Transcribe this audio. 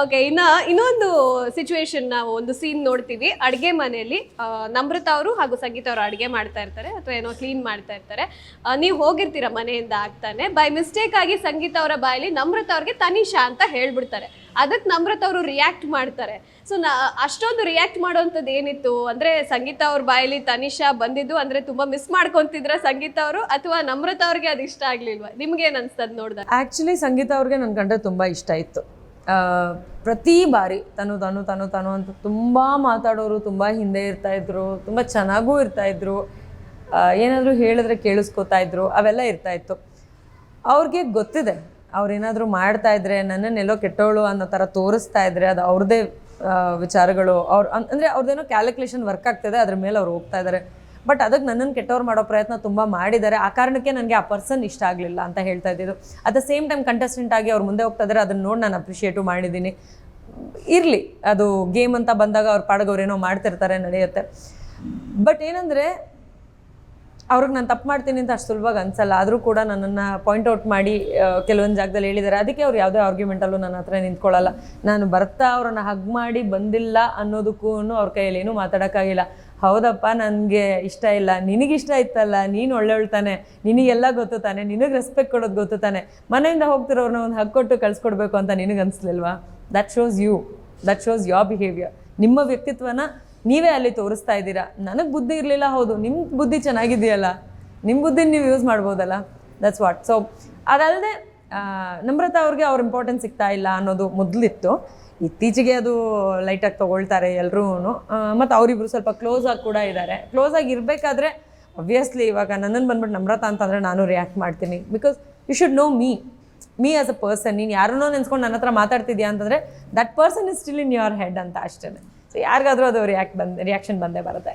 Okay ಇನ್ನ ಇನ್ನೊಂದು situation ನಾವು ಒಂದು ಸೀನ್ ನೋಡ್ತೀವಿ. ಅಡುಗೆ ಮನೆಯಲ್ಲಿ ನಮ್ರತ ಅವರು ಹಾಗೂ ಸಂಗೀತ ಅವರು ಅಡುಗೆ ಮಾಡ್ತಾ ಇರ್ತಾರೆ ಅಥವಾ ಏನೋ ಕ್ಲೀನ್ ಮಾಡ್ತಾ ಇರ್ತಾರೆ. ನೀವು ಹೋಗಿರ್ತೀರ ಮನೆಯಿಂದ ಆಗ್ತಾನೆ. ಬೈ ಮಿಸ್ಟೇಕ್ ಆಗಿ ಸಂಗೀತ ಅವರ ಬಾಯಲ್ಲಿ ನಮ್ರತ ಅವ್ರಿಗೆ ತನಿಷಾ ಅಂತ ಹೇಳ್ಬಿಡ್ತಾರೆ. ಅದಕ್ಕೆ ನಮ್ರತ ಅವರು ರಿಯಾಕ್ಟ್ ಮಾಡ್ತಾರೆ. ಸೊ ನಾ, ಅಷ್ಟೊಂದು ರಿಯಾಕ್ಟ್ ಮಾಡೋವಂಥದ್ದು ಏನಿತ್ತು? ಅಂದರೆ ಸಂಗೀತ ಅವ್ರ ಬಾಯಲ್ಲಿ ತನಿಷಾ ಬಂದಿದ್ದು ಅಂದರೆ ತುಂಬ ಮಿಸ್ ಮಾಡ್ಕೊತಿದ್ರೆ ಸಂಗೀತ ಅವರು? ಅಥವಾ ನಮ್ರತ ಅವ್ರಿಗೆ ಅದು ಇಷ್ಟ ಆಗ್ಲಿಲ್ವಾ? ನಿಮ್ಗೆ ಅನಿಸ್ತದೆ ನೋಡಿದ ಆ್ಯಕ್ಚುಲಿ ಸಂಗೀತ ಅವ್ರಿಗೆ ನನ್ನ ಕಂಡ್ರೆ ತುಂಬ ಇಷ್ಟ ಇತ್ತು. ಪ್ರತಿ ಬಾರಿ ತನು ತನು ತನು ತನು ಅಂತ ತುಂಬ ಮಾತಾಡೋರು, ತುಂಬ ಹಿಂದೆ ಇರ್ತಾ ಇದ್ರು, ತುಂಬ ಚೆನ್ನಾಗೂ ಇರ್ತಾ ಇದ್ರು. ಏನಾದರೂ ಹೇಳಿದ್ರೆ ಕೇಳಿಸ್ಕೊತಾ ಇದ್ರು, ಅವೆಲ್ಲ ಇರ್ತಾ ಇತ್ತು. ಅವ್ರಿಗೆ ಗೊತ್ತಿದೆ, ಅವ್ರೇನಾದರೂ ಮಾಡ್ತಾ ಇದ್ರೆ, ನನ್ನನ್ನೆಲ್ಲೋ ಕೆಟ್ಟೋಳು ಅನ್ನೋ ಥರ ತೋರಿಸ್ತಾ ಇದ್ರೆ, ಅದು ಅವ್ರದ್ದೇ ವಿಚಾರಗಳು, ಅವ್ರ ಅಂದ್ರೆ ಅವ್ರದ್ದೇನೋ ಕ್ಯಾಲ್ಕುಲೇಷನ್ ವರ್ಕ್ ಆಗ್ತಿದೆ, ಅದ್ರ ಮೇಲೆ ಅವ್ರು ಹೋಗ್ತಾ ಇದ್ದಾರೆ ಬಟ್ ಅದಕ್ಕೆ ನನ್ನನ್ನು ಕೆಟ್ಟವ್ರು ಮಾಡೋ ಪ್ರಯತ್ನ ತುಂಬ ಮಾಡಿದ್ದಾರೆ. ಆ ಕಾರಣಕ್ಕೆ ನನಗೆ ಆ ಪರ್ಸನ್ ಇಷ್ಟ ಆಗಲಿಲ್ಲ ಅಂತ ಹೇಳ್ತಾ ಇದ್ದಿದ್ದು. At the same time contestant ಆಗಿ ಅವ್ರು ಮುಂದೆ ಹೋಗ್ತಾ ಇದ್ದಾರೆ, ಅದನ್ನು ನೋಡಿ ನಾನು ಅಪ್ರಿಷಿಯೇಟು ಮಾಡಿದ್ದೀನಿ. ಇರಲಿ, ಅದು ಗೇಮ್ ಅಂತ ಬಂದಾಗ ಅವ್ರ ಪಾಡಗವ್ರೇನೋ ಮಾಡ್ತಿರ್ತಾರೆ ನಡೆಯುತ್ತೆ. ಬಟ್ ಏನಂದರೆ, ಅವ್ರಿಗೆ ನಾನು ತಪ್ಪು ಮಾಡ್ತೀನಿ ಅಂತ ಅಷ್ಟು ಸುಲಭವಾಗಿ ಅನ್ಸಲ್ಲ. ಆದರೂ ಕೂಡ ನನ್ನನ್ನು ಪಾಯಿಂಟ್ ಔಟ್ ಮಾಡಿ ಕೆಲವೊಂದು ಜಾಗದಲ್ಲಿ ಹೇಳಿದ್ದಾರೆ. ಅದಕ್ಕೆ ಅವ್ರು ಯಾವುದೇ ಆರ್ಗ್ಯುಮೆಂಟಲ್ಲೂ ನನ್ನ ಹತ್ರ ನಿಂತ್ಕೊಳ್ಳಲ್ಲ ನಾನು ಬರ್ತಾ ಅವ್ರನ್ನ ಹಗ್ ಮಾಡಿ ಬಂದಿಲ್ಲ ಅನ್ನೋದಕ್ಕೂ ಅವ್ರ ಕೈಯಲ್ಲಿ ಏನೂ ಮಾತಾಡೋಕ್ಕಾಗಿಲ್ಲ. ಹೌದಪ್ಪ, ನನಗೆ ಇಷ್ಟ ಇಲ್ಲ. ನಿನಗಿಷ್ಟ ಇತ್ತಲ್ಲ, ನೀನು ಒಳ್ಳೆಳ್ತಾನೆ ತಾನೆ. ನಿನಗೆಲ್ಲ ಗೊತ್ತು ತಾನೆ. ನಿನಗೆ ರೆಸ್ಪೆಕ್ಟ್ ಕೊಡೋದು ಗೊತ್ತು ತಾನೆ. ಮನೆಯಿಂದ ಹೋಗ್ತಿರೋರ್ನ ಒಂದು ಹಕ್ಕು ಕೊಟ್ಟು ಕಳ್ಸ್ಕೊಡ್ಬೇಕು ಅಂತ ನಿನಗೆ ಅನಿಸ್ಲಿಲ್ವಾ? That shows you that shows your behaviour ನಿಮ್ಮ ವ್ಯಕ್ತಿತ್ವನ ನೀವೇ ಅಲ್ಲಿ ತೋರಿಸ್ತಾ ಇದ್ದೀರಾ? ನನಗೆ ಬುದ್ಧಿ ಇರಲಿಲ್ಲ, ಹೌದು. ನಿಮ್ಮ ಬುದ್ಧಿ ಚೆನ್ನಾಗಿದೆಯಲ್ಲ ನಿಮ್ಮ ಬುದ್ಧಿನ ನೀವು ಯೂಸ್ ಮಾಡ್ಬೋದಲ್ಲ? ದಟ್ಸ್ ವಾಟ್ ಸೊ ಅದಲ್ಲದೆ ನಮ್ರತಾ ಅವ್ರಿಗೆ ಅವ್ರ ಇಂಪಾರ್ಟೆನ್ಸ್ ಸಿಗ್ತಾ ಇಲ್ಲ ಅನ್ನೋದು ಮೊದಲಿತ್ತು. ಇತ್ತೀಚೆಗೆ ಅದು ಲೈಟಾಗಿ ತೊಗೊಳ್ತಾರೆ ಎಲ್ಲರೂ ಮತ್ತು ಅವರಿಬ್ರು ಸ್ವಲ್ಪ ಕ್ಲೋಸ್ ಆಗಿ ಕೂಡ ಇದ್ದಾರೆ ಕ್ಲೋಸ್ ಆಗಿ ಇರಬೇಕಾದ್ರೆ ಒಬ್ವಿಯಸ್ಲಿ ಇವಾಗ ನನ್ನನ್ನು ಬಂದ್ಬಿಟ್ಟು ನಮ್ರತಾ ಅಂತಂದರೆ ನಾನು ರಿಯಾಕ್ಟ್ ಮಾಡ್ತೀನಿ. Because you should know me me as a person ನೀನು ಯಾರನ್ನೋ ನೆನ್ಸ್ಕೊಂಡು ನನ್ನ ಹತ್ರ ಮಾತಾಡ್ತಿದ್ಯಾ ಅಂತಂದರೆ that person is still in your head ಅಂತ ಅಷ್ಟೇ ಸೊ ಯಾರಿಗಾದ್ರೂ ಅದು ರಿಯಾಕ್ಟ್ ಬಂದು ರಿಯಾಕ್ಷನ್ ಬಂದೇ ಬರುತ್ತೆ.